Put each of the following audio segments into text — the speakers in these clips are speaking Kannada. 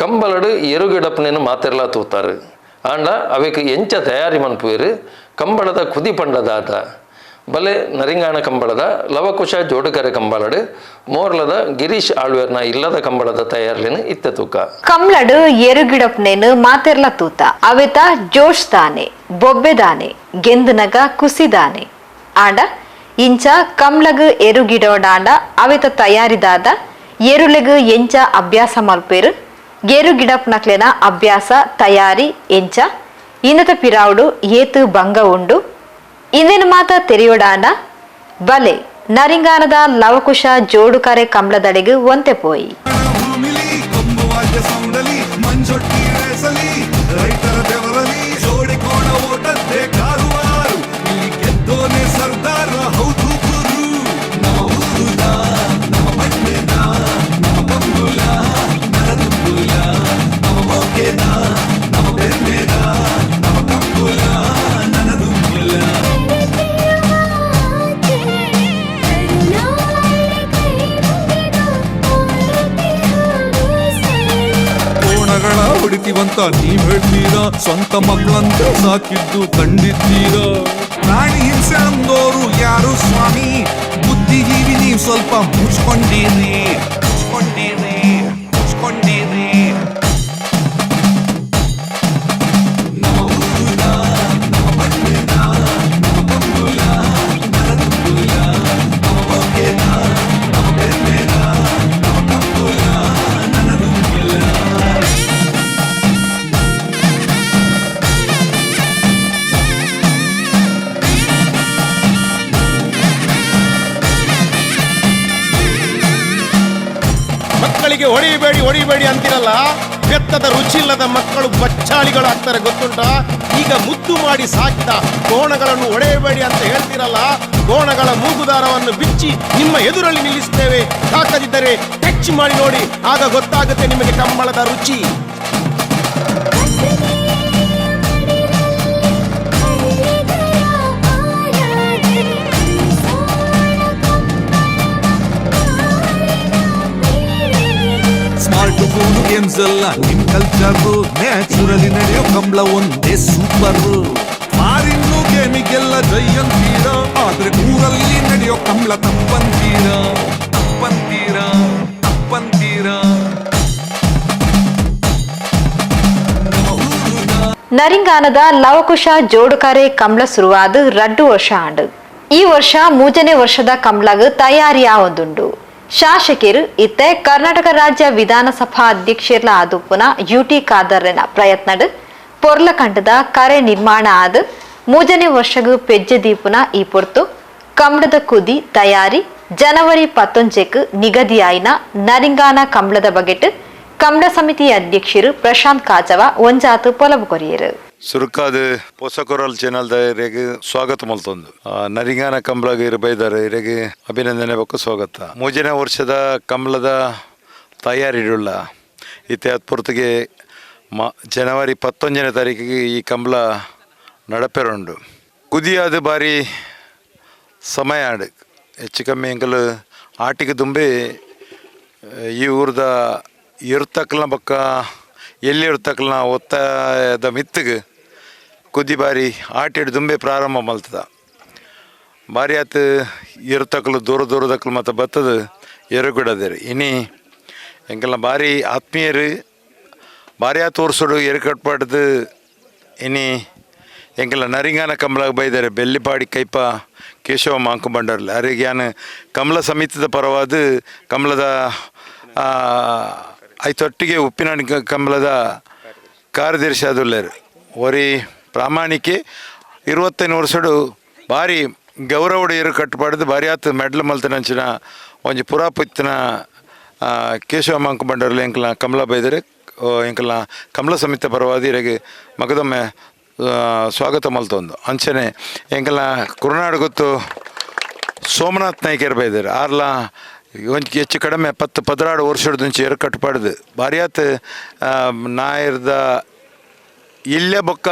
ಕಂಬಲಡು ಎರುಗಿಡಪ್ಪನೇನು ಮಾತೆಲ್ಲ ತೂತಾರೆ. ಆಂಡ ಅವಕ್ಕೆ ಎಂಚ ತಯಾರಿ ಮನ್ಪುವೆರು, ಕಂಬಳದ ಕುದಿ ಪಂಡದಾತ ಬಲೆ ನರಿಂಗಾಣ ಕಂಬಳದ, ಲವಕುಶ ಜೋಡುಕರೆ ಕಂಬಳಡು, ಮೋರ್ಲದ ಗಿರೀಶ್ ಆಳ್ವೇರ್ನ ಇಲ್ಲದ ಕಂಬಳದ ತಯಾರಿಲಿನ ಇತ್ತ ತೂಕ. ಕಂಬಳಡು ಎರುಗಿಡಪ್ನೇನು ಮಾತೆರ್ಲ ತೂತ. ಅವೆತ ಜೋಶ್ ದಾನೆ ಬೊಬ್ಬೆದಾನೆ ಗೆಂದನಗ ಕುಸಿದಾನೆ ಆಂಡ ಇಂಚ ಕಮ್ಲಗ್ ಎರುಗಿಡೋಡಾಂಡ ಅವೆತ ತಯಾರಿದಾದ, ಎರುಳೆಗ ಎಂಚ ಅಭ್ಯಾಸ ಮಲ್ಪೇರು ಎರುಗಿಡಪ್ನಕ್ಲೆನ ಅಭ್ಯಾಸ, ತಯಾರಿ, ಎಂಚ. ಇನ್ನತ ಪಿರಾವುಡು, ಏತು, ಭಂಗ ಉಂಡು. ಇಂದಿನ ಮಾತ ತೆರೆಯೋಡಾನ, ಬಲೆ, ನರಿಂಗಾನದ ಲವಕುಶ ಜೋಡುಕರೆ ಕಂಬ್ಳದಡೆಗೆ ಒಂತೆ ಪೋಯಿ. ಹೊಡಿತೀವಂತ ನೀವ್ ಹೇಳ್ತೀರಾ ಸ್ವಂತ ಮಕ್ಕಳಂತ ಸಾಕಿದ್ದು ಕಂಡಿದ್ದೀರಾ ಪ್ರಾಣಿ ಹಿಂಸೆ ಅಂದೋರು ಯಾರು ಸ್ವಾಮಿ ಬುದ್ಧಿಜೀವಿ ನೀವು ಸ್ವಲ್ಪ ಮುಚ್ಕೊಂಡಿರಿ ಮುಚ್ಕೊಂಡಿರಿ ಅಂತಿರಲ್ಲ ಬೆತ್ತದ ರುಚಿಲ್ಲದ ಮಕ್ಕಳು ಬಚ್ಚಾಳಿಗಳಾಗ್ತಾರೆ ಗೊತ್ತುಂಟ? ಈಗ ಮುದ್ದು ಮಾಡಿ ಸಾಕಿದ ಕೋಣಗಳನ್ನು ಒಡೆಯಬೇಡಿ ಅಂತ ಹೇಳ್ತಿರಲ್ಲ? ಕೋಣಗಳ ಮೂಗುದಾರವನ್ನು ಬಿಚ್ಚಿ ನಿಮ್ಮ ಎದುರಲ್ಲಿ ನಿಲ್ಲಿಸ್ತೇವೆ. ಹಾಕದಿದ್ದರೆ ಟಚ್ ಮಾಡಿ ನೋಡಿ, ಆಗ ಗೊತ್ತಾಗುತ್ತೆ ನಿಮಗೆ ಕಂಬಳದ ರುಚಿ. ಫೋನ್ ಗೇಮ್ಸ್ ಎಲ್ಲ ನಿಮ್ ಕಲ್ಚರ್ ನ್ಯಾಚುರಲಿ ನಡೆಯೋ ಕಂಬಳ ಒಂದೇ ಸೂಪರ್ ಮಾರಿನ್ನು ಗೇಮಿಗೆಲ್ಲ ಜೈಯಂತೀರ ಆದ್ರೆ ಊರಲ್ಲಿ ನಡೆಯೋ ಕಂಬಳ ತಪ್ಪಂತೀರ ತಪ್ಪಂತೀರ ತಪ್ಪಂತೀರ ನರಿಂಗಾನದ ಲವಕುಶ ಜೋಡುಕರೆ ಕಂಬಳ ಶುರುವಾದ ರಡ್ಡು ವರ್ಷ ಆಂಡ್. ಈ ವರ್ಷ ಮೂಜನೇ ವರ್ಷದ ಕಂಬಳಗ ತಯಾರಿ ಆವೊಂದುಂಡು ಶಾಸಕರು ಇತ್ತೆ ಕರ್ನಾಟಕ ರಾಜ್ಯ ವಿಧಾನಸಭಾ ಅಧ್ಯಕ್ಷರ್ಲ ಆದುಪ್ಪುನ ಯುಟಿ ಖಾದರ್ನ ಪ್ರಯತ್ನಡ್ ಪೊರ್ಲಕಂಡದ ಕರೆ ನಿರ್ಮಾಣ ಆದ ಮೂಜನೇ ವರ್ಷಗ್ ಪೆಜ್ಜೆ ದೀಪುನ ಈ ಪೊರ್ತು ಕಮ್ಲದ ಕುದಿ ತಯಾರಿ ಜನವರಿ ಪತ್ತೊಂಜೆಕ್ ನಿಗದಿಯಾಯಿನ ನರಿಂಗಾನ ಕಮ್ಲದ ಬಗೆಟ್ ಕಂಬಳ ಸಮಿತಿ ಅಧ್ಯಕ್ಷರು ಪ್ರಶಾಂತ್ ಕಾಜವ ಒಂಜಾತು ಪೊಲವು ಕೊರಿಯರು. ಸುರುಕಾದ ಪೋಸಕೊರಲ್ ಚಾನಲ್ ಇರೆಗೆ ಸ್ವಾಗತ ಮಲ್ತೊಂದು. ನರಿಂಗಾನ ಕಂಬಳಗ ಇರಬೈದಾರೆ ಇರೆಗೆ ಅಭಿನಂದನೆ ಬೇಕು ಸ್ವಾಗತ. ಮೂಜನೇ ವರ್ಷದ ಕಂಬಳದ ತಯಾರಿಡುಳ್ಳ ಇತ್ತೆ ಪೂರ್ತಿಗೆ ಮ, ಜನವರಿ ಪತ್ತೊಂದನೇ ತಾರೀಕಿಗೆ ಈ ಕಂಬಳ ನಡಪೆರುಂಡು. ಕುದಿಯಾದ ಬಾರಿ ಸಮಯ ಆಡು, ಹೆಚ್ಚು ಕಮ್ಮಿ ಎಂಕಲು ಆಟಿಗೆ ತುಂಬಿ ಈ ಊರ್ದ ಇರ್ತಕ್ಕ ಬಕ್ಕ ಎಲ್ಲಿ ನಾವು ಒತ್ತಾಯದ ಮಿತ್ತಿಗೆ ಕುದಿ ಬಾರಿ ಆಟಿಡ್ ದುಂಬೆ ಪ್ರಾರಂಭ ಮಲ್ತದ ಬಾರಿ ಆತ ಇರ್ತಕ್ಕಲು ದೂರ ದೂರದಕ್ಲು ಮತ್ತು ಬತ್ತದ ಎರುಗಿಡದಿರಿ. ಇನಿ ಎಂಕೆಲ್ಲ ಬಾರಿ ಆತ್ಮೀಯರು ಭಾರಿ ಆತ ಓರ್ಸೋಡು ಎರುಕಟ್ಪಾಡ್ದು ಇನಿ ಎಂಕೆಲ್ಲ ನರಿಂಗಾನ ಕಮಲಾಗ ಬೈದಾರೆ. ಬೆಲ್ಲಿಪಾಡಿ ಕೈಪ ಕೇಶವ ಮಾಂಕು ಬಂಡರ್ಲಿ ಅರಿಗೆ ಕಮಲ ಸಮಿತದ ಪರವಾದ ಕಮಲದ ಐತೊಟ್ಟಿಗೆ ಉಪ್ಪಿನ ಕಂಬಲದ ಕಾರ್ಯದರ್ಶಿ ಆದುಲ್ಲೇರು. ಒರಿ ಪ್ರಾಮಾಣಿಕೆ, ಇರುವತ್ತೈದು ವರ್ಷಡು ಭಾರಿ ಗೌರವ ಇರು ಕಟ್ಟುಪಾಡ್ದು ಭಾರಿ ಆತ ಮೆಡ್ಲ್ ಮಲ್ತನಂಚಿನ ಒಂಜಿ ಪುರಾಪುತ್ತಿನ ಕೇಶವ ಮಂಕ ಬಂಡರ್ಲಿ ಎಂಕಲ ಕಮಲ ಬೈದರೆ ಎಂಕಲ ಕಮಲ ಸಮಿತ ಪರವಾಗಿ ಇರೆಗೆ ಮಗದೊಮ್ಮೆ ಸ್ವಾಗತ ಮಲ್ತೊಂದು. ಅಂಚನೆ ಎಂಕಲ ಕುರುನಾಡು ಗೊತ್ತು ಸೋಮನಾಥ್ ನಾಯ್ಕರ್ ಬೈದರು. ಆರ್ಲ ಒಂಚ ಹೆಚ್ಚು ಕಡಿಮೆ ಪತ್ತು ಪದಿನಾರು ವರ್ಷದಂಚೆ ಏರು ಕಟ್ಟುಪಾಡ್ದು ಬಾರಿಯಾತ್ ನಾಯರ್ದ ಇಲ್ಲೆ ಬೊಕ್ಕ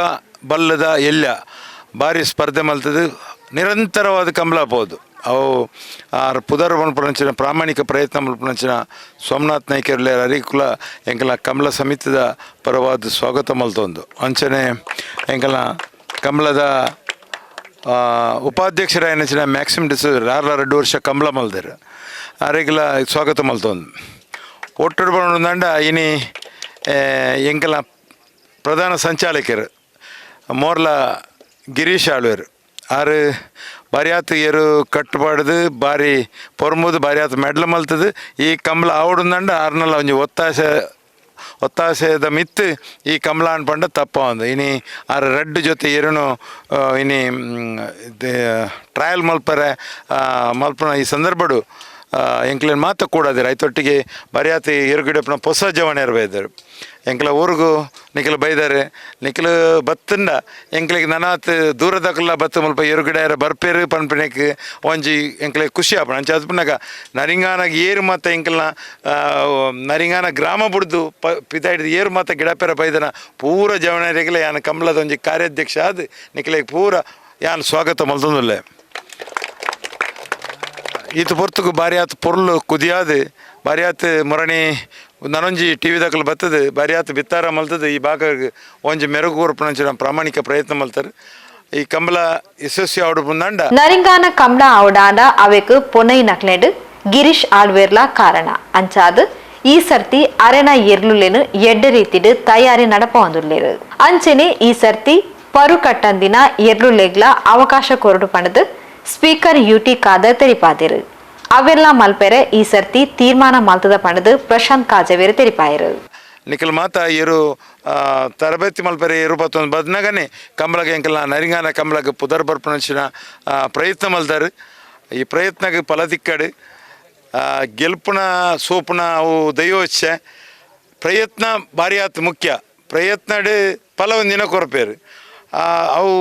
ಬಲ್ಲದ ಎಲ್ಲ ಭಾರಿ ಸ್ಪರ್ಧೆ ಮಲ್ತದು. ನಿರಂತರವಾದ ಕಂಬಳ ಪೋದು. ಅವು, ಆ, ಪುದರ್ ಮಲ್ಪನಂಚಿನ ಪ್ರಾಮಾಣಿಕ ಪ್ರಯತ್ನ ಮಲ್ಪನಂಚಿನ ಸೋಮನಾಥ್ ನಾಯ್ಕರ್ಲೆ ಅರಿಕುಲ ಎಂಕಲ ಕಮಲ ಸಮಿತಿದ ಪರವಾದ ಸ್ವಾಗತ ಮಲ್ತೊಂದು. ಅಂಚನೆ ಎಂಕಲ ಕಮಲದ ಉಪಾಧ್ಯಕ್ಷರ ಏನಚಿನ ಮ್ಯಾಕ್ಸಿಮ್ ಡಿಸ್ ಆರ್ಲ ಎರಡು ವರ್ಷ ಕಮಲ ಮಲ್ದರು. ಅರೆಗಿಲ ಸ್ವಾಗತ ಮಲ್ತೊಂದು ಒಟ್ಟು ಬಂದಂಡ ಇನಿ ಎಂಕಲ ಪ್ರಧಾನ ಸಂಚಾಲಕರು, ಮೋರ್ಲ ಗಿರೀಶ್ ಆಳ್ವೇರು. ಆರು ಬಾರಿ ಆತು ಏರು ಕಟ್ಟುಪಾಡ್ದು ಬಾರಿ ಪೊರ್ಮುದು ಬಾರಿ ಮೆಡ್ಲ ಮಲ್ತದು. ಈ ಕಂಬಳ ಆವಡುಂದಂಡ ಆರ್ನಲ್ಲ ಒಂಜಿ ಒತ್ತಾಸೆ ಒತ್ತಾಸೆದ ಮಿತ್ತು ಈ ಕಂಬಳ ಅನ್ಪಂಡ ತಪ್ಪ ಒಂದು. ಇನಿ ಆರ ರೆಡ್ ಜೊತೆ ಏರುನು ಇನಿ ಟ್ರಯಲ್ ಮಲ್ಪರೆ ಮಲ್ಪನ ಈ ಸಂದರ್ಭಡು ಎಂಕ್ಲೇನು ಮಾತ ಕೂಡದಿರ ರೈತೊಟ್ಟಿಗೆ ಬರಿಯಾತಿ ಇರುಗಿಡಪ್ಪನ ಹೊಸ ಜವಣ ಇರಬೇದರು ಎಂಕ್ಲ ಊರಿಗೂ ನಿಖಲು ಬೈದಾರೆ, ನಿಖಲು ಬತ್ತಂಡ ಎಂಕ್ಲಿಗೆ ನನಾತ್ ದೂರದಕ್ಕಲ್ಲ ಬತ್ತ ಮುಲ್ಪ ಎರುಗಿಡ ಬರ್ಪೇರು ಪನ್ಪಿನಕ್ಕೆ ಒಂಜಿ ಎಂಕ್ಲಿಗೆ ಖುಷಿ ಆಪಣ ಅಂಚ ಅದ್ಪನಾಗ ನರಿಂಗಾನಾಗ ಏರು ಮಾತ ಎಂಕ್ಲನ ನರಿಂಗಾನ ಗ್ರಾಮ ಬುಡ್ದು ಪ ಪಿತಾ ಹಿಡಿದು ಏರು ಮಾತ ಗಿಡಪೆರ ಬೈದನ ಪೂರ ಜವಣ ಯಾನ ಕಮಲದ ಒಂಜಿ ಕಾರ್ಯಾಧ್ಯಕ್ಷ ಆದ್ ನಿಖಲಿಗೆ ಪೂರ ಯಾನ್ ಸ್ವಾಗತ ಮಲ್ತೊಂದುಲ್ಲೆ ಈತ ಪೊರ್ತುಗು ಬಾರಿ ಆತು ಪೊರ್ಲು ಕುದಿಯಾದು ಬಾರಿ ಆತು ಮೊರಣಿ ನನೊಂಜಿ ಟಿ ವಿ ದಾಖಲು ಬರ್ತದೆ ಬಾರಿ ಆತು ಬಿತ್ತಾರ ಈ ಭಾಗ ಒಂಜಿ ಮೆರುಗು ಉರ್ಪಣಂಚಿನ ಪ್ರಾಮಾಣಿಕ ಪ್ರಯತ್ನ ಮಲ್ತಾರೆ. ಈ ಕಮಲ ಯಶಸ್ವಿ ಆವಡು ಬಂದಂಡ. ನರಿಂಗಾನ ಕಮಲ ಅವಡಾಂಡ ಅವೆಕ್ ಪೊನೈ ನಕ್ಲೆಡ್, ಗಿರೀಶ್ ಆಳ್ವೇರ್ಲ ಕಾರಣ. ಅಂಚಾದ್, ಈ ಸರ್ತಿ ಅರೆನ ಎರ್ಲುಲೆನು ಎಡ್ಡೆ ರೀತಿಡ್ ತಯಾರಿ ನಡಪೊಂದುಲ್ಲೇರು ಅಂಚೆನೆ ಈ ಸರ್ತಿ ಪರು ಕಟ್ಟಂದಿನ ಎರ್ಲುಲೆಗ್ಲ ಅವಕಾಶ ಕೊರಡು ಪಣದು ಸ್ಪೀಕರ್ ಯು ಟಿ ಖಾದರ್ ತೆರಿಪಾದಿರು. ಅವೆಲ್ಲ ಮಲ್ಪೆರೆ ಈ ಸರ್ತಿ ತೀರ್ಮಾನ ಮಲ್ತದ ಪಣದು ಪ್ರಶಾಂತ್ ಕಾಜವೇರಿ ತೆರಿಪಾಯರು. ನಿಖಲ್ ಮಾತ, ಇರು ತರಬೇತಿ ಮಲ್ಪರೆ, ಇರು ಬತ್ತೊಂದು ಬದ್ನಾಗನೆ ಕಂಬಳಗ ಎಂಕಲ್ನ ನರಿಂಗಾನ ಕಂಬಳಗ ಪುದರ್ ಬರ್ಪಣಿಸಿನ ಪ್ರಯತ್ನ ಮಲ್ತಾರ ಈ ಪ್ರಯತ್ನಗ ಫಲ ದಿಕ್ಕಡು ಗೆಲ್ಪುನ, ಸೋಪುನ ಅವು ದೈವೋಚ್ಛೆ ಪ್ರಯತ್ನ ಭಾರಿ ಆತು ಮುಖ್ಯ. ಪ್ರಯತ್ನ ಫಲ ಒಂದಿನ ಕೊರಪೇರು. ಅವು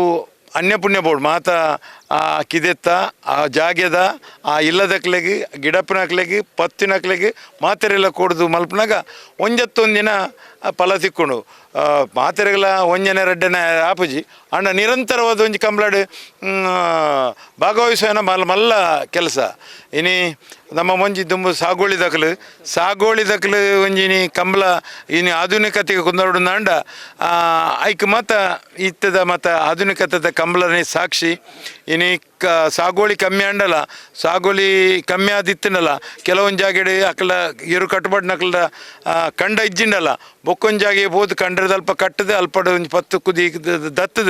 ಅನ್ಯಪುಣ್ಯ ಬೋರ್ಡ್ ಮಾತ ಆ ಕಿದೆತ್ತ, ಆ ಜಾಗ್ಯದ ಆ ಇಲ್ಲದಕ್ಲೆಗೆ ಗಿಡಪ್ಪನಕ್ಲೆಗೆ ಪತ್ತಿನಕ್ಲೆಗೆ ಮಾತ್ರೆಲ್ಲ ಕೊಡ್ದು ಮಲ್ಪನಾಗ ಒಂಜತ್ತೊಂದಿನ ಫಲ ಸಿಕ್ಕೊಂಡು. ಮಾತ್ರೆಗಳ ಒಂಜನೆ ರೆಡ್ಡನ ಆಪುಜಿ. ಅಣ್ಣ ನಿರಂತರವಾದ ಒಂಜಿ ಕಂಬ್ಲಾಡ್ ಭಾಗವಹಿಸೋನ ಮಲ್ಲ ಮಲ್ಲ ಕೆಲಸ. ಇನಿ ನಮ್ಮ ಒಂಜಿ ತುಂಬ ಸಾಗೋಳಿ ದಕ್ಲು. ಸಾಗೋಳಿ ದಕ್ಲು ಒಂಜಿನಿ ಕಂಬಳ, ಇನಿ ಆಧುನಿಕತೆಗೆ ಕುಂದೋಡು ನಾಂಡ. ಐಕ್ ಮತ ಇತ್ತದ ಮತ ಆಧುನಿಕತೆದ ಕಂಬಳನೇ ಸಾಕ್ಷಿ. ಇನಿ ಕ ಸಾಗೋಳಿ ಕಮ್ಮಿ ಅಂಡಲ್ಲ. ಸಾಗೋಳಿ ಕಮ್ಮಿ ಆದಿತ್ತಿನಲ್ಲ. ಕೆಲವೊಂದು ಜಾಗೆಡೆ ಅಕಲ ಇರು ಕಟ್ಟುಬಡ್ ನಕಲ್ದ ಕಂಡ ಇಜ್ಜಿಂಡಲ್ಲ. ಬೊಕ್ಕೊಂದು ಜಾಗೆ ಬೋದು ಕಂಡ್ರದ ಅಲ್ಪ ಕಟ್ಟದೆ, ಅಲ್ಪಡ ಒಂಜಿ ಪತ್ತು ಕುದಿ ದತ್ತದ.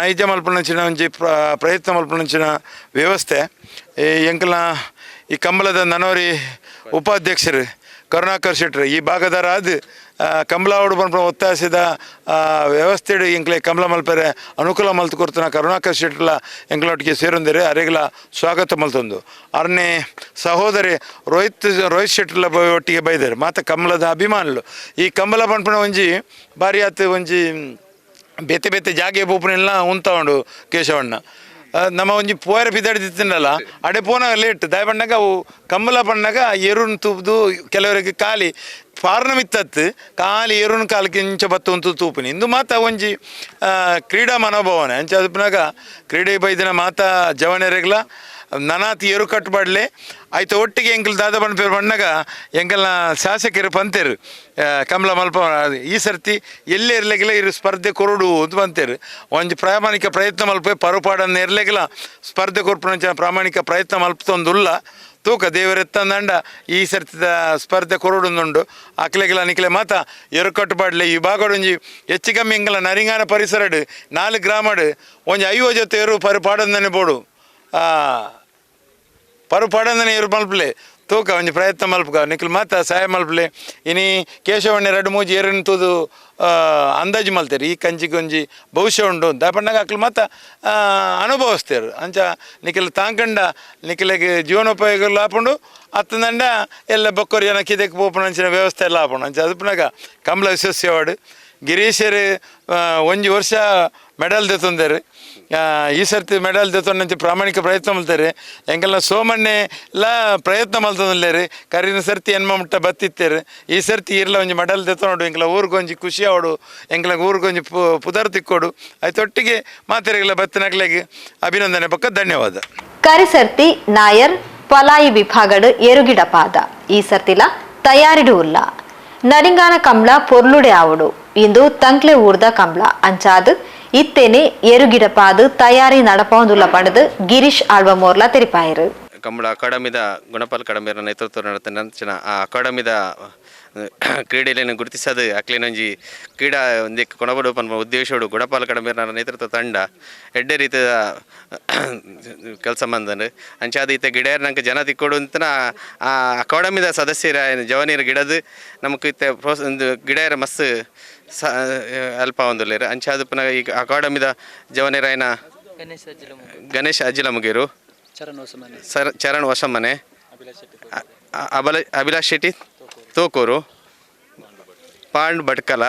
ನೈಜ ಮಲ್ಪನಂಚಿನ ಒಂಜಿ ಪ್ರ, ಪ್ರಯತ್ನ ಮಲ್ಪನಂಚಿನ ವ್ಯವಸ್ಥೆ. ಈ ಎಂಕಲ್ನ, ಈ ಕಂಬಳದ ನನವರಿ ಉಪಾಧ್ಯಕ್ಷರು, ಕರುಣಾಕರ್ ಶೆಟ್ರು ಈ ಭಾಗದಾರ ಆದ್ ಕಂಬಳ ಬಂದ ಒತ್ತಾಯಿಸಿದ ವ್ಯವಸ್ಥೆ ಎಂಕ್ಲೆ ಕಂಬಳ ಮಲ್ಪರೆ, ಅನುಕೂಲ ಮಲ್ತು ಕೊರ್ತನ ಕರುಣಾಕರ್ ಶೆಟ್ಲ ಎಂಕ್ಲೊಟ್ಟಿಗೆ ಸೇರೊಂದಿರೆ, ಅರೆಗಲ ಸ್ವಾಗತ ಮಲ್ತೊಂದು. ಅರನೇ ಸಹೋದರಿ ರೋಹಿತ್ ರೋಹಿತ್ ಶೆಟ್ಲ ಒಟ್ಟಿಗೆ ಬೈದರು. ಮಾತ ಕಂಬಳದ ಅಭಿಮಾನಿಗಳು. ಈ ಕಂಬಳ ಪಂಪಣ ಒಂಜಿ ಭಾರಿ ಆತ, ಒಂಜಿ ಬೇತೆ ಬೇತೆ ಜಾಗೆ ಬೂಪನೆಲ್ಲ ಉಂತವಂಡು ಕೇಶವಣ್ಣ. ನಮ್ಮ ಒಂಜಿ ಪೋಯರ ಬಿದ್ದಾಡಿದಿತ್ತನಲ್ಲ ಅಡೆ ಪೋನಾಗ ಲೇಟ್ ದಾಯ ಬಣ್ಣಾಗ ಅವು ಕಂಬಲ ಬಣ್ಣಾಗ ಎರುನ್ ತುಬ್ದು ಕೆಲವರಿಗೆ ಖಾಲಿ ಪಾರ್ನ ಮಿತ್ತತ್ತು, ಖಾಲಿ ಎರುನ್ ಕಾಲಕ್ಕೆ ಇಂಚ ಬತ್ತು ಅಂತ ತೂಪುನಿ. ಇಂದು ಮಾತ ಒಂಜಿ ಕ್ರೀಡಾ ಮನೋಭಾವನೆ. ಅಂಚ ಅದಪ್ಪನಾಗ ಕ್ರೀಡೆ ಬೈದಿನ ಮಾತ ಜವನೆರೆಗ್ಲ ನನಾತಿ ಏರು ಕಟ್ಟುಬಾಡ್ಲೆ ಆಯ್ತು, ಒಟ್ಟಿಗೆ ಎಂಕಲ್ ದಾದ ಪೇರು ಬಣ್ಣಾಗ ಎಂಕಲ್ನ ಶಾಸಕರು ಪಂತೇರು ಕಮಲ ಮಲ್ಪ ಈ ಸರ್ತಿ ಎಲ್ಲೇ ಇರ್ಲಿಕ್ಕಿಲ್ಲ ಇರು ಸ್ಪರ್ಧೆ ಕೊರಡು ಅಂತ ಬಂತೇರು. ಒಂದು ಪ್ರಾಮಾಣಿಕ ಪ್ರಯತ್ನ ಮಲ್ಪೆ, ಪರುಪಾಡನ್ನ ಇರ್ಲಿಕ್ಕಿಲ್ಲ ಸ್ಪರ್ಧೆ ಕೊರ್ಪುನ ಪ್ರಾಮಾಣಿಕ ಪ್ರಯತ್ನ ಮಲ್ಪತೊಂದುಲ್ಲ. ತೂಕ ದೇವರೆತ್ತಂದಂಡ ಈ ಸರ್ತಿದ ಸ್ಪರ್ಧೆ ಕೊರಡುಂದುಂಡು. ಅಕ್ಲೆಗಿಲ ನಿಕ್ಲೆ ಮಾತ ಎರು ಕಟ್ಟುಪಾಡ್ಲೆ ಈ ಭಾಗಡೊಂಜಿ ಹೆಚ್ಚು ಕಮ್ಮಿ ನರಿಂಗಾನ ಪರಿಸರಡು, ನಾಲ್ಕು ಗ್ರಾಮಡು, ಒಂಜಿ ಐವ ಜೊತೆ ಎರು ಪರಿಪಾಡಂದನೆ ಬೋಡು ಪಡಂದನೆ ಇರು ಮಲ್ಪಲೆ. ತೂಕ ಒಂಜಿ ಪ್ರಯತ್ನ ಮಲ್ಪಗ ನಿಖಲ್ ಮಾತ ಸಹಾಯ ಮಲ್ಪಲೆ. ಇನಿ ಕೇಶವಣ್ಣ ಎರಡು ಮೂಜಿ ಏರಿನ ತೂದು ಅಂದಾಜು ಮಲ್ತೇರು. ಈ ಕಂಜಿ ಗುಂಜಿ ಭವಿಷ್ಯ ಉಂಡು ಅಂತ. ಪಂಡಾಗ ಅಕ್ಲು ಮಾತ ಅನುಭವಿಸ್ತೇರು. ಅಂಚ ನಿಖಿಲ್ ತಾಂಕಂಡ ನಿಖಿಲಿಗೆ ಜೀವನೋಪಯೋಗ ಆಪುಂಡು ಅತ್ತಂದಂಡ ಎಲ್ಲ ಬೊಕ್ಕರು ಜನ ಕಿದಕ್ಕೆ ಪೋಪಣ ಅಂಚಿನ ವ್ಯವಸ್ಥೆ ಎಲ್ಲ ಆಪುಂಡು ಅಂಚ ಅದಪ್ಪನಾಗ ಕಮಲ ವಿಶ್ವಸ್ಯವಾಡು ಗಿರೀಶರು ಒಂಜಿ ವರ್ಷ ಮೆಡಲ್ ಆ, ಈ ಸರ್ತಿ ಮೆಡಲ್ ತೆತ್ತೊಂಡಂತೆ ಪ್ರಾಮಾಣಿಕ ಪ್ರಯತ್ನ ಮಾಡ್ತಾರೆ. ಎಂಕಲ್ನ ಸೋಮಣ್ಣೆ ಎಲ್ಲ ಪ್ರಯತ್ನ ಮಾಡ್ತದಲ್ಲೇರಿ ಕರಿನ ಸರ್ತಿ ಎನ್ಮ ಮುಟ್ಟ ಬತ್ತಿತ್ತೇರಿ. ಈ ಸರ್ತಿ ಇರ್ಲ ಒಂಜಿ ಮೆಡಲ್ ದೆತ್ತೊಂಡು ಎಂಕಲ ಊರಿಗೊಂಜಿ ಖುಷಿ ಆವಡು ಎಂಕಲ ಊರಿಗೊಂಜಿ ಪು ಪುದರ್ ತಿಕ್ಕೋಡು ತೊಟ್ಟಿಗೆ ಮಾತೆರೆಗೆಲ್ಲ ಬತ್ತಿನಕ್ಲೆಗೆ ಅಭಿನಂದನೆ ಪಕ್ಕ ಧನ್ಯವಾದ. ಕರಿಸರ್ತಿ ನಾಯರ್, ಪಲಾಯಿ ವಿಭಾಗಡ್ ಎರುಗಿಡಪಾದ ಈ ಸರ್ತಿಲ ತಯಾರಿಡು ಉಲ್ಲ ನರಿಂಗಾನ ಕಂಬ್ಳ ಪೊರ್ಲುಡೆ ಆವಡು. ಇಂದು ತಂಕ್ಲೆ ಊರ್ದ ಕಂಬ್ಳ. ಅಂಚಾದ್ ಇತ್ತೇನೆ ಎರುಗಿಡಪಾದ್ ತಯಾರಿ ನಡಪೊಂದುಲ್ಲ ಪಡೆದು ಗಿರೀಶ್ ಆಳ್ವಮೋರ್ಲ ತೆರಿಪಾಯರು ಕಂಬಳ ಅಕಾಡೆಮಿದ ಗುಣಪಾಲ್ ಕಡಂಬಿರ ನೇತೃತ್ವ ನಡೆದ ನಂಚಿನ ಆ ಅಕಾಡೆಮಿದ ಕ್ರೀಡೆಯನ್ನು ಗುರುತಿಸದು ಅಕ್ಲಿನೊಂಜಿ ಕ್ರೀಡಾ ಒಂದಿ ಕೊಣಬಡು ಪನ್ಪ ಉದ್ದೇಶೋಡು ಗುಣಪಾಲ್ ಕಡಂಬಿರ ನೇತೃತ್ವ ತಂಡ. ಎಡ್ಡೆ ರೀತಿಯ ಕೆಲಸ ಮಂದನು. ಅಂಚಾದ ಈತ ಗಿಡಯರ್ ನಂಗೆ ಜನ ತಿಕ್ಕೊಡು ಅಂತನ ಆ ಅಕಾಡೆಮಿದ ಸದಸ್ಯರ ಜವನೀರ್ ಗಿಡದು ನಮಗೆ ಇತ್ತೆ ಪ್ರೋಸ್ ಒಂದು ಗಿಡಯರ ಮಸ್ತ್ ಸ ಅಲ್ಪ ಒಂದುಲ್ಲೇರು. ಅಂಚಾದ ಪುನಃ ಈಗ ಅಕಾಡೆಮಿದ ಜವನೀರಾಯನ ಗಣೇಶ್ ಅಜ್ಜಿಲ ಮುಗೇರು ಸರ್ ಚರಣ್ ಹೊಸಮನೆ. ಅಬಲ ಅಭಿಲಾಷ್ ಶೆಟ್ಟಿ. ತೋಕೂರು, ಪಾಂಡ್ ಭಟ್ಕಲ,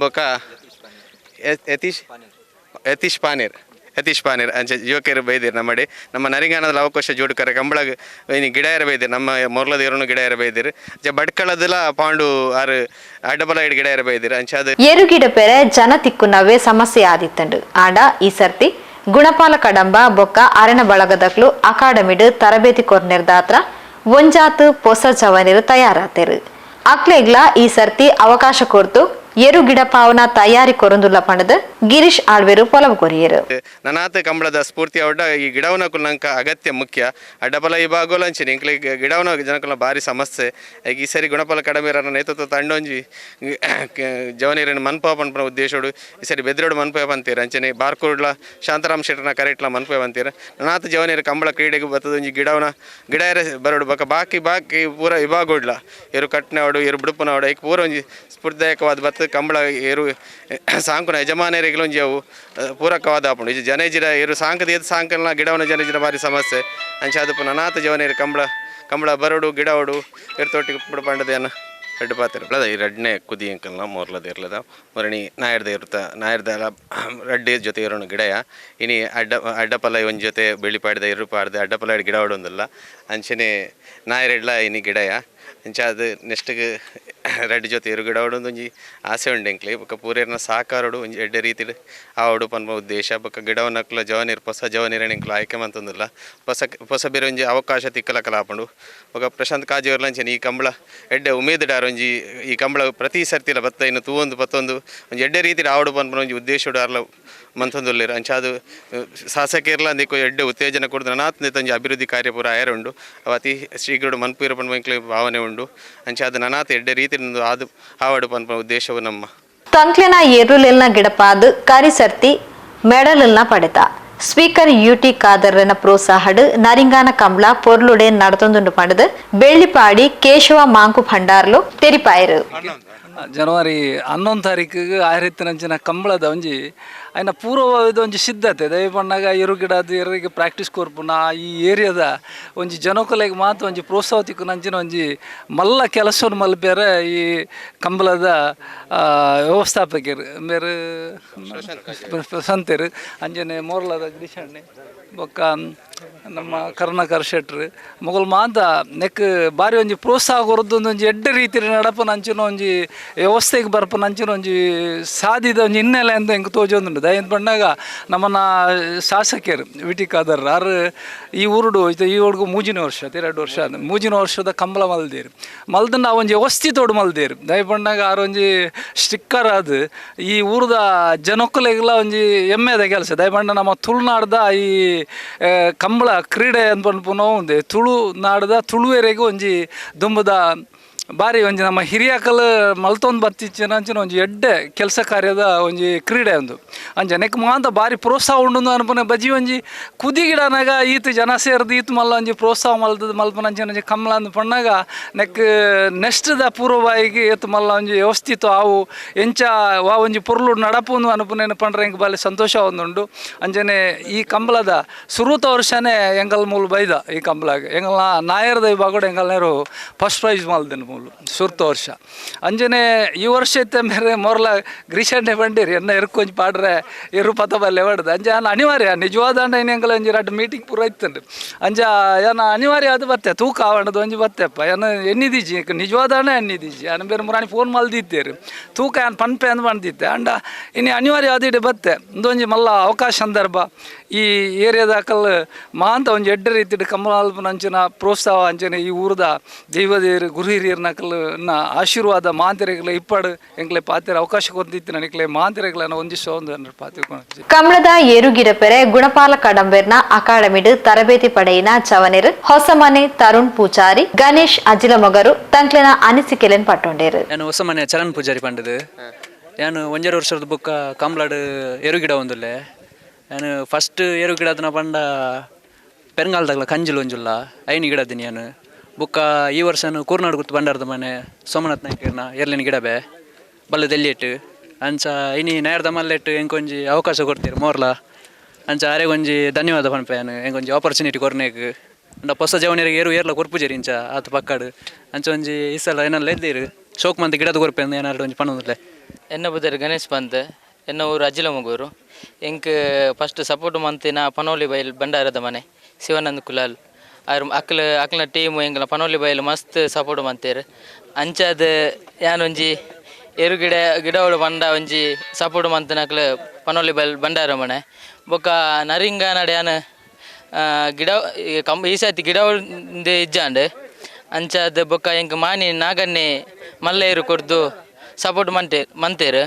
ಬೊಕ, ಯತ್- ಯತೀಶ್ ಯತೀಶ್ ಪಾನೀರ್ ಯತೀಶ್ ಪಾನೀರ್, ಅಂಚೆ ಯುವಕರು ಬೈದಿರು ನಮ್ಮಡಿ. ನಮ್ಮ ನರಿಂಗಾನದ ಅವಕಾಶ ಜೋಡುಕರ ಕಂಬಳ ಗಿಡ ಇರ ಬೈದಿರು, ನಮ್ಮ ಮೊರ್ಲದ ಇರೋನು ಗಿಡಯರ ಬೈದಿರು. ಅಂಚೆ ಭಟ್ಕಳದಲ್ಲ ಪಾಂಡು ಆರು ಅಡ್ಡಬಲ ಇಡ್ ಗಿಡಯರ ಬೈದಿರು, ಅಂಚೆ ಅದು ಎರುಗಿಡ ಪೆರೆ ಜನ ತಿಕ್ಕುನವೇ ಸಮಸ್ಯೆ ಆದಿತ್ತಂಡು. ಆಂಡ ಈ ಸರ್ತಿ ಗುಣಪಾಲ ಕಡಂಬ ಬೊಕ್ಕ ಅರಣ ಬಳಗದಕ್ಲು ಅಕಾಡೆಮಿಡ್ ತರಬೇತಿ ಕೊರ್ನಿರ್ದಾತ್ರ ಒಂಜಾತು ಪೊಸ ಜವನಿರು ತಯಾರಾತೆರು. ಅಕ್ಲೆಗ್ಲ ಈ ಸರ್ತಿ ಅವಕಾಶ ಕೊರ್ತು ಎರು ಗಿಡ ಪಾವನ ತಯಾರಿ ಕೊರೊಂದುಲ್ಲ ಪಂಡದ ಗಿರೀಶ್ ಆಳ್ವೆರು ಪೊಲವು ಕೊರಿಯರು ನನಾತ ಕಂಬಳದ ಸ್ಫೂರ್ತಿ ಅವಡ್ಡ ಈ ಗಿಡವನ ಕುಲ್ನಂಕ ಅಗತ್ಯ ಮುಖ್ಯ. ಅಡ್ಡಪಲ ಈ ಭಾಗೋಲ ಗಿಡವನ ಜನಕುಲ ಭಾರಿ ಸಮಸ್ಯೆ. ಈಗ ಈ ಸರಿ ಗುಣಪಲ ಕಡಮಿರನ ನೇತೃತ್ವ ತಂಡೊಂಜಿ ಜವನೀರನ್ನು ಮನ್ಪ ಪನ್ಪನ ಉದ್ದೇಶೋಡು ಈ ಸರಿ ಬೆದ್ರೋಡು ಮನ್ಪೇ ಬಂತೀರ ಅಂಚನೆ ಬಾರ್ಕೋಡ್ಲ, ಶಾಂತರಾಮ್ ಶೆಟ್ಟರ್ನ ಕರೆಟ್ಲ ಮನ್ಪೇ ಬಂತೀರ ನನಾತ ಜವನೀರ ಕಂಬಳ ಕ್ರೀಡೆಗೆ ಬತ್ತದೊಂಜಿ ಗಿಡವನ, ಗಿಡ ಬರೋಡು ಬಕ ಬಾಕಿ ಬಾಕಿ ಪೂರ ಇರು ಕಟ್ಟನೇ ಕಟ್ನವಡು ಎರು ಬಿಡುಪನವಡು ಐಕ್ ಪೂರ ಒಂಜಿ ಸ್ಫೂರ್ತಿದಾಯಕವಾದ ಬತ್ತ ಕಂಬಳ ಏರು, ಸಾಂಕುನ ಯಜಮಾನರಿಗೆಲ್ಲೊಂಜಿ ಅವು ಪೂರಕವಾದ ಆಪುಂಡು. ಇಜಿ ಜನೇಜಿರ ಏರು ಸಾಂಕದ, ಏದು ಸಾಂಕಲ್ನ ಗಿಡವನ ಜನೇಜಿರ ಬಾರಿ ಸಮಸ್ಯೆ. ಅಂಚೆ ಅದು ಪುನಃ ಜವನೇರು ಕಂಬಳ ಕಂಬಳ ಬರಡು ಗಿಡವಡು ಎರ್ತೊಟ್ಟಿ ಬಿಡು ಪಂಡದೇನ ರೆಡ್ ಪಾತ್ರ ಈ ರೆಡ್ನೆ ಕುದಿ ಅಂಕಲ್ನ ಮೊರ್ಲದ ಇರ್ಲದ. ಮರಣಿ ನಾಯರ್ದ ಇರುತ್ತ, ನಾಯರ್ದ ರೆಡ್ ಜೊತೆ ಇರೋಣ ಗಿಡಯ. ಇನಿ ಅಡ್ಡ, ಅಡ್ಡಪಲ್ಲ ಒಂದು ಜೊತೆ ಬೆಳಿ ಪಾಡ್ದೆ ಇರು ಪಾಡ್ದೆ, ಅಡ್ಡಪಲ್ಲ ಗಿಡ ಅಂಚೆನೆ ಅಂಚನೆ ಇಡ್ಲ ಇನಿ ಗಿಡಯ. ಅಂಚ ಅದು ನೆಕ್ಸ್ಟ್ಗೆ ರೆಡ್ ಜೊತೆ ಇರುಗಿಡ ಒಂಜಿ ಆಸೆ ಉಂಡೆಂಕ್ಲಿ ಬೊಕ್ಕ ಪೂರೇರ್ನ ಸಾಕಾರೋಡು ಒಂಜಿ ಎಡ್ಡೆ ರೀತಿಡ್ ಆವಡು ಪನ್ಪ ಉದ್ದೇಶ. ಬೊಕ್ಕ ಗಿಡವನ್ನಕ್ಲ ಪೊಸ ಹೊಸ ಜವನೀರಣಿಂಕ್ಲ ಆಯ್ಕೆ ಮಂತೊಂದುಲ್ಲ. ಪೊಸ ಪೊಸ ಬೇರೆ ಒಂಜಿ ಅವಕಾಶ ತಿಕ್ಕಲ ಕಲಾಪಂಡು ಬೊಕ ಪ್ರಶಾಂತ್ ಕಾಜಿಯವ್ರಲಂಚನೆ ಈ ಕಂಬಳ ಎಡ್ಡೆ ಉಮೇದುಡಾರ್ ಒಂಜಿ ಈ ಕಂಬಳ ಪ್ರತಿ ಸರ್ತಿಲ ಬತ್ತ ಇನ್ನು ತೂವೊಂದು ಪತ್ತೊಂದು ಒಂಜಿ ಎಡ್ಡೆ ರೀತಿಡ್ ಆವಡು ಪನ್ಪನ ಒಂಜಿ ಉದ್ದೇಶಡು ಅರ್ಲ ಮಂತೊಂದುಲ್ಲೇರು ಅಂಚಾದು ಶಾಸಕರ್ಲ ಅಂದಿಕ್ಕು ಎಡ್ಡೆ ಉತ್ತೇಜನ ಕೊಡ್ದು ನನಾತ್ ಒಂಜಿ ಅಭಿವೃದ್ಧಿ ಕಾರ್ಯ ಪೂರ ಆಯರ್ ಉಂಡು. ಅವತಿ ಶೀಘ್ರ ಮನ್ಪುರ ಪನ್ಪಂಕ್ಲೆ ಭಾವನೆ ಉಂಡು. ಅಂಚಾದ ನನಾತ್ ಎಡ್ಡೆ ರೀತಿ ಆದು ಆವಾಡು ಪನ್ಪ ಉದ್ದೇಶವು ನಮ್ಮ. ತಂಕ್ಲೆನ ಎರುಲೆಲ್ನ ಗಿಡಪಾದ್ ಕರಿಸರ್ತಿ ಮೆಡಲ್ನ ಪಡೆತ. ಸ್ಪೀಕರ್ ಯುಟಿ ಖಾದರ್ನ ಪ್ರೋತ್ಸಾಹಡ್ ನರಿಂಗಾನ ಕಂಬ್ಳ ಪೊರ್ಲುಡೆ ನಡತೊಂದುಂಡು ಪಡೆದು ಬೆಳ್ಳಿಪಾಡಿ ಕೇಶವ ಮಾಂಕು ಭಂಡಾರ್ಲು ತೆರಿಪಾಯರು. ಜನವರಿ ಹನ್ನೊಂದು ತಾರೀಕಿಗೆ ಆಯ್ರೆತ್ತಿನಂಚಿನ ಕಂಬಳದ ಒಂಜಿ ಆಯ್ನ ಪೂರ್ವವಾದ ಒಂಜಿ ಸಿದ್ಧತೆ. ದಯ ಪಣ್ಣಾಗ ಇರು ಗಿಡದ ಎರಿಗೆ ಪ್ರಾಕ್ಟೀಸ್ ಕೊರ್ಪುನ ಈ ಏರಿಯಾದ ಒಂಜಿ ಜನಕಲೆಗೆ ಮಾತ್ರ ಒಂಜಿ ಪ್ರೋತ್ಸಾಹ ತಿಕ್ಕುನಂಚಿನ ಒಂಜಿ ಮಲ್ಲ ಕೆಲಸವನ್ನು ಮಲ್ಪೇರೆ ಈ ಕಂಬಳದ ವ್ಯವಸ್ಥಾಪಕರು. ಬೇರೆ ಸಂತರು. ಅಂಜನೆ ಮೋರ್ಲದ ದಿಶಣ್ಣೆ ಬೊಕ್ಕ ನಮ್ಮ ಕರುಣಾಕರ್ ಶೆಟ್ರ್. ಮೊಗಲ್ ಮಾಂತ ನೆಕ್ ಬಾರಿ ಒಂಜಿ ಪ್ರೋತ್ಸಾಹ ಕೊರದ್ದು ಒಂಜಿ ಎಡ್ಡೆ ರೀತಿ ನಡಪನ ಅಂಚಿನ ಒಂಜಿ ವ್ಯವಸ್ಥೆಗೆ ಬರ್ಪನ ಅಂಚಿನ ಒಂಜಿ ಸಾಧಿದ ಒಂಜಿ ಹಿನ್ನೆಲೆ ಅಂತ ಹೆಂಗೆ ತೋಜೊಂದುಂಡು ದಯಂತ ಬಣ್ಣಾಗ ನಮ್ಮನ್ನ ಶಾಸಕರು ವಿ ಟಿ ಖಾದರ್ ಆರು ಈ ಊರುಡು ಈ ಹುಡುಗ ಮೂಜಿನ ವರ್ಷ ಎರಡು ವರ್ಷ ಮೂಜಿನ ವರ್ಷದ ಕಂಬಳ ಮಲ್ದೇರು. ಮಲ್ದನ್ನ ನಾವು ಒಂಜಿ ವ್ಯವಸ್ಥೆ ತೋಡು ಮಲ್ದೇರು. ದಯ ಬಂದಾಗ ಆರು ಒಂಜಿ ಸ್ಟಿಕ್ಕರ್ ಅದು ಈ ಊರದ ಜನಕ್ಕಲೆಗೆಲ್ಲ ಒಂಜಿ ಹೆಮ್ಮೆದ ಕೆಲಸ. ದಯಪಂಡ ನಮ್ಮ ತುಳುನಾಡ್ದ ಈ ಆ, ಕಂಬಳ ಕ್ರೀಡೆ ಅನ್ಪನ್ಪುನ ನಾವು ತುಳು ನಾಡದ ತುಳುವೆರೆಗೆ ಒಂಜಿ ದುಂಬದ ಬಾರಿ ಒಂಜಿ ನಮ್ಮ ಹಿರಿಯಕಲ್ ಮಲ್ತೊಂದು ಬರ್ತಿಚ್ಚಿನ ಅಂಚಿನ ಒಂಜಿ ಎಡ್ಡೆ ಕೆಲಸ ಕಾರ್ಯದ ಒಂಜಿ ಕ್ರೀಡೆ ಒಂದು. ಅಂಜ ನೆಕ್ ಮಾಂತ ಬಾರಿ ಪ್ರೋತ್ಸಾಹ ಉಂಡು ಅನ್ಪನೆ ಬಜಿ ಒಂಜಿ ಕುದಿ ಈತ ಜನ ಸೇರಿದ ಈತ ಮಲ್ಲ ಒಂಜಿ ಪ್ರೋತ್ಸಾಹ ಮಲ್ದ ಮಲ್ಪನ ಅಂಚಿನ ಒಂಜಿ ಕಮಲ ಅಂದ್ ಪಣ್ಣಾಗ ನೆಕ್ ನೆಸ್ಟ್ದ ಪೂರ್ವಬಾಯಿಗೆ ಎತ್ ಮಲ್ಲ ಒಂಜಿ ವ್ಯವಸ್ಥಿತ ಅವು ಎಂಚ ವಾ ಒಂಜಿ ಪೊರ್ಲು ನಡಪುಂದು ಅನ್ಪನೇನು ಪಂಡ್ರೆ ಎಂಕ್ ಬಾಲಿ ಸಂತೋಷ ಒಂದುಂಡು ಅಂಜನೆ ಈ ಕಂಬಳದ ಸುರೂತ ವರ್ಷನೇ ಎಂಗಲ್ ಮೂಲ ಬೈದ ಈ ಕಂಬಳಾಗ ಎಂಗಲ್ ನಾಯರ್ದ ಬಾಗೋಡು ಎಂಗಲ್ ನೇರು ಫಸ್ಟ್ ಪ್ರೈಸ್ ಮಲ್ದೆನು ಮೂಲು, ಸುರ್ತ ವರ್ಷ. ಅಂಜನೆ, ಈ ವರ್ಷ ಇತ್ತೆ ಮೇರೆ ಮೊರ್ಲ ಗ್ರೀಷಂಡೆ ಬಂಡೀರಿ, ಎನ್ನ ಎರ್ಕೊಂಜಿ ಪಾಡ್ರೆ ಇರು ಪತ ಬಲ್ಲೆ ಹೊಡೆದು. ಅಂಜ ನಾನು ಅನಿವಾರ್ಯ, ನಿಜವಾದ ಎಂಕಲ್ ಒಂಜಿ ಎರಡು ಮೀಟಿಂಗ್ ಪೂರ ಇತ್ತಂಡು ಅಂಜ, ಏನ ಅನಿವಾರ್ಯ ಅದು ಬತ್ತೆ, ತೂಕ ಆವಣದು ಒಂಜಿ ಬತ್ತೆಪ್ಪ. ಏನ ಎನ್ನಿದೀಜಿ ನಿಜವಾದ ಎನ್ನಿದೀಜಿ ಅನ್ನ ಬೇರೆ ಮುರಾಣಿ ಫೋನ್ ಮಲ್ದಿದ್ದೇರು ತೂಕ ಏನು ಪನ್ಪೆ ಅಂದ್ ಬಂದಿದ್ದೆ ಅಂಡ ಇನ್ನು ಅನಿವಾರ್ಯ ಅದಿಡೆ ಬತ್ತೆ. ಇಂದೊಂಜಿ ಮಲ್ಲ ಅವಕಾಶ ಸಂದರ್ಭ. ಈ ಏರಿಯಾದಾಕಲ್ ಮಾಂತ ಒಂಜಿ ಎಡ್ಡ ರೀತಿ ಕಮಲಾಲ್ಪನ ಅಂಚಿನ ಪ್ರೋತ್ಸಾಹ ಅಂಚನೆ ಈ ಊರದ ದೈವದೇರು ಗುರು ನ ಆಶೀರ್ವಾದ ಮಾಂತಿರೆಗಳ ಇಪ್ಪಾಡು ಎಂಕ್ಲೆ ಪಾತಿರ ಅವಕಾಶ ಕೊದ್ದಿತ್ತು ನನಗೆ ಮಾಂತಿರೆಗಳನ್ನ ಒಂದಿಷ್ಟು ಒಂದು ಪಾತಿರ್ಕೊಂಡು ಕಮಲದ ಏರುಗಿಡಪೆರೆ ಗುಣಪಾಲ ಕಡಂಬೆರ್ನ ಅಕಾಡೆಮಿಡ್ ತರಬೇತಿ ಪಡೆಯಿನ ಚವನೆರ್ ಹೊಸಮನೆ ತರುಣ್ ಪೂಜಾರಿ ಗಣೇಶ್ ಅಜಿಲ ಮೊಗರು ತಂಕ್ಲೆನ ಅನಿಸಿಕೆಲೆನ್ ಪಟ್ಟೊಂಡೇರು. ನಾನು ಹೊಸಮನೆ ಚರಣ್ ಪೂಜಾರಿ ಪಂಡದು. ನಾನು ಒಂಜರ ವರ್ಷದ ಬುಕ್ಕ ಕಮಲಾಡು ಏರುಗಿಡ ಒಂದುಲ್ಲೆ. ನಾನು ಫಸ್ಟ್ ಏರುಗಿಡದನ್ನ ಗಿಡದನ ಪಂಡ ಪೆರಂಗಾಲದಾಗಲ ಕಂಜಿಲ್ ಒಂಜುಲ್ಲ ಐನಿ ಗಿಡ ದಿನಿ ನಾನು. ಬುಕ್ಕ ಈ ವರ್ಷನು ಕೂರ್ನಾಡು ಗುರ್ತು ಬಂಡಾರದ ಮನೆ ಸೋಮನಾಥ್ ನಾಯ್ಕರ್ನ ಎರ್ಲಿನ ಗಿಡಬೆ ಬಲ್ಲದ ಎಲ್ಲಿಟ್ಟು ಅಂಚ ಇನಿ ನಾಯರ್ದ ಮಲ್ಲೆಟ್ಟು ಎಂಕೊಂಜಿ ಅವಕಾಶ ಕೊಡ್ತೀರಿ ಮೋರ್ಲ, ಅಂಚ ಅರೆ ಒಂಜಿ ಧನ್ಯವಾದ ಪನ್ಪೆ ನಾನು ಎಂಕೊಂಜಿ ಆಪರ್ಚುನಿಟಿ ಕೊರ್ನೇಕ್ ಅಂದ ಹೊಸ ಜವನಿಯರಿಗೆ ಏರು ಏರ್ಲ ಕೊರ್ಪುಜೇರಿ ಇಂಚ ಆತ ಪಕ್ಕಾಡು. ಅಂಚ ಒಂಜಿ ಈ ಸಲ ಏನೆಲ್ಲ ಎದ್ದಿರು? ಶೋಕ್ ಮಂತ್ ಗಿಡದ ಕೊರ್ಪೆ ಏನಾದ್ರು ಒಂಜಿ ಪನ್ನೊಂದುಲ್ಲೆ ಎನ್ನ ಬುದ್ಧರು ಗಣೇಶ್ ಪಂತ್, ಎನ್ನ ಊರು ಅಜ್ಜಿಲ ಮಗೂರು. ಎಂಕ್ ಫಸ್ಟ್ ಸಪೋರ್ಟ್ ಮಂತಿನ ಪನೋಲಿ ಬೈಲ್ ಬಂಡಾರದ ಮನೆ, ಶಿವಾನಂದ್ ಕುಲಾಲ್. ಅವ್ರ ಅಕ್ಲ ಅಕ್ಲ ಟೀಮು ಎಂಗ್ಲ ಪನೋಲಿ ಬೈಲ್ ಮಸ್ತ್ ಸಪೋರ್ಟ್ ಮಂತೇರು ಅಂಚಾದ ಯಾನೊಂಜಿ ಎರು ಗಿಡ ಗಿಡಗಳು ಬಂಡ ಒಂಜಿ ಸಪೋರ್ಟ್ ಮಂತನ ಅಕ್ಲ ಪನೋಲಿ ಬೈಲ್ ಬಂಡಾರ ಮನೆ ಬೊಕ್ಕ ನರಿಂಗ ನಡೆ ಯಾನ ಗಿಡ ಕಂ ಈ ಸತಿ ಗಿಡವುಂದೆ ಇಜ್ಜಾಂಡ್. ಅಂಚಾದ ಬೊಕ್ಕ ಎಂಕ್ ಮಾನಿ ನಾಗನ್ನೆ ಮಲ್ಲೇರು ಕೊಡ್ದು ಸಪೋರ್ಟ್ ಮಂತೆ ಮಂತೇರು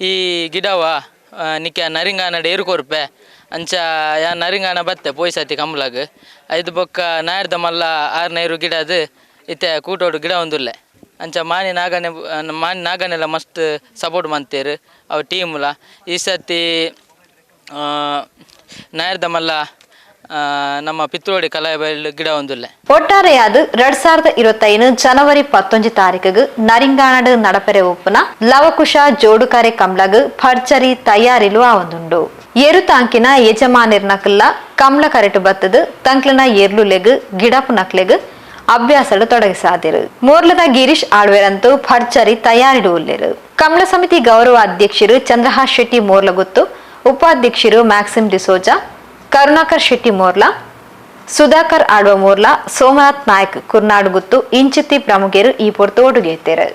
ಈ ಗಿಡವ ನಿಕ್ಕ ನರಿಂಗ ನಡೆ ಏರು ಕೊರ್ಪೆ ಅಂಚ, ಯಾ ನರಿಂಗಾನ ಬತ್ತೆ, ಪೋಯ್ ಸತಿ ಕಂಬ್ಲಾಗ್ ಐದು ಬೊಕ್ಕ ನಾಯರ್ದ ಮಲ್ಲ ಗಿಡ ಅದು, ಇತ್ತೆ ಕೂಟೋಡು ಗಿಡ ಒಂದುಲ್ಲೆ. ಅಂಚ ಮಾನಿ ನಾಗನೆ, ಮಾನಿ ನಾಗನೆಲ್ಲ ಮಸ್ತ್ ಸಪೋರ್ಟ್ ಮಂತೇರು ಅವು ಟೀಮ್ಲ ಈ ಸತಿ ನಾಯರ್ದ ಮಲ್ಲ ನಮ್ಮ ಪಿತ್ರೋಡಿ ಕಲಾಬೈಲ್ ಗಿಡ ಒಂದುಲ್ಲೆ. ಒಟ್ಟಾರೆಯಾದ ಎರಡ್ ಸಾವಿರದ ಇರುವತ್ತೈದು ಜನವರಿ ಪತ್ತೊಂಜಿ ತಾರೀಕಿಗೆ ನರಿಂಗಾನಡ್ ನಡಪೆರೆ ಉಪ್ಪುನ ಲವಕುಶ ಜೋಡುಕರೆ ಕಮ್ಲಗ್ ಫರ್ಚರಿ ತಯಾರಿಲು ಆವೊಂದುಂಡು ಏರು ತಾಂಕಿನ ಯಜಮಾನಿರ್ನಕಲ್ಲ ಕಮ್ಲ ಕರೆಟು ಬತ್ತದು ತಂಕ್ಲನ ಏರ್ಲುಲೆಗ್ ಗಿಡಪು ನಕ್ಲೆಗ್ ಅಭ್ಯಾಸಡು ತೊಡಗಿಸಾದಿರು ಮೂರ್ಲದ ಗಿರೀಶ್ ಆಳ್ವೆರಂತೂ ಭರ್ಜರಿ ತಯಾರಿಡು ಉಲ್ಲೆರು. ಕಮ್ಲ ಸಮಿತಿ ಗೌರವ ಅಧ್ಯಕ್ಷರು ಚಂದ್ರಹಾಸ್ ಶೆಟ್ಟಿ ಮೋರ್ಲಗುತ್ತು, ಉಪಾಧ್ಯಕ್ಷರು ಮ್ಯಾಕ್ಸಿಮ್ ಡಿಸೋಜಾ ಕರುಣಾಕರ್ ಶೆಟ್ಟಿ ಮೋರ್ಲಾ ಸುಧಾಕರ್ ಆಳ್ವ ಮೋರ್ಲಾ ಸೋಮನಾಥ್ ನಾಯಕ್ ಕುರ್ನಾಡ್ ಗುತ್ತು ಇಂಚಿತಿ ಪ್ರಮುಖರು ಈ ಪೊರ್ತೋಡುಗೆತ್ತೇರು